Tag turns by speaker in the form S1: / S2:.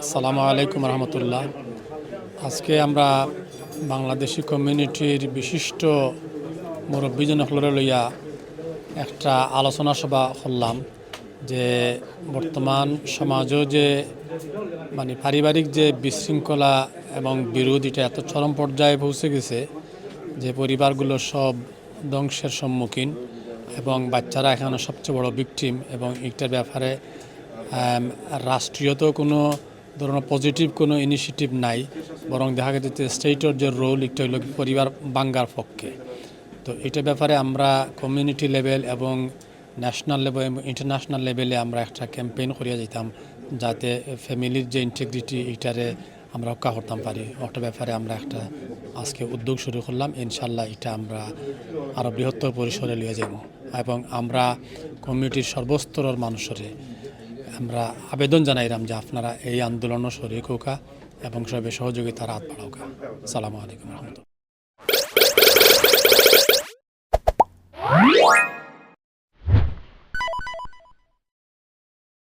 S1: আসসালামু আলাইকুম রহমতুল্লাহ। আজকে আমরা বাংলাদেশি কমিউনিটির বিশিষ্ট মুরব্বীজনসকলরে লইয়া একটা আলোচনা সভা করলাম যে বর্তমান সমাজও যে মানে পারিবারিক যে বিশৃঙ্খলা এবং বিরোধ এটা এত চরম পর্যায়ে পৌঁছে গেছে, যে পরিবারগুলো সব ধ্বংসের সম্মুখীন এবং বাচ্চারা এখানে সবচেয়ে বড় ভিকটিম এবং এটার ব্যাপারে রাষ্ট্রীয়ত কোনো ধরনের পজিটিভ কোনো ইনিশিয়েটিভ নাই, বরং দেখা গেছে স্টেটের যে রোল এটা হলো পরিবার বাঙ্গার পক্ষে। তো এটা ব্যাপারে আমরা কমিউনিটি লেভেল এবং ন্যাশনাল লেভেল এবং ইন্টারন্যাশনাল লেভেলে আমরা একটা ক্যাম্পেইন করিয়া যেতাম যাতে ফ্যামিলির যে ইন্টিগ্রিটি এটারে আমরা রক্ষা করতাম পারি। ওটা ব্যাপারে আমরা একটা আজকে উদ্যোগ শুরু করলাম। ইনশাল্লাহ এটা আমরা আরও বৃহত্তর পরিসরে লিয়ে যাব এবং আমরা কমিউনিটির সর্বস্তরের মানুষরে আমরা আবেদন জানাইলাম যে আপনারা এই আন্দোলনও শরীর হোকা এবং সবে সহযোগিতার হাত বাড়াওকা। সালামু আলাইকুম রহমতুল্লাহ।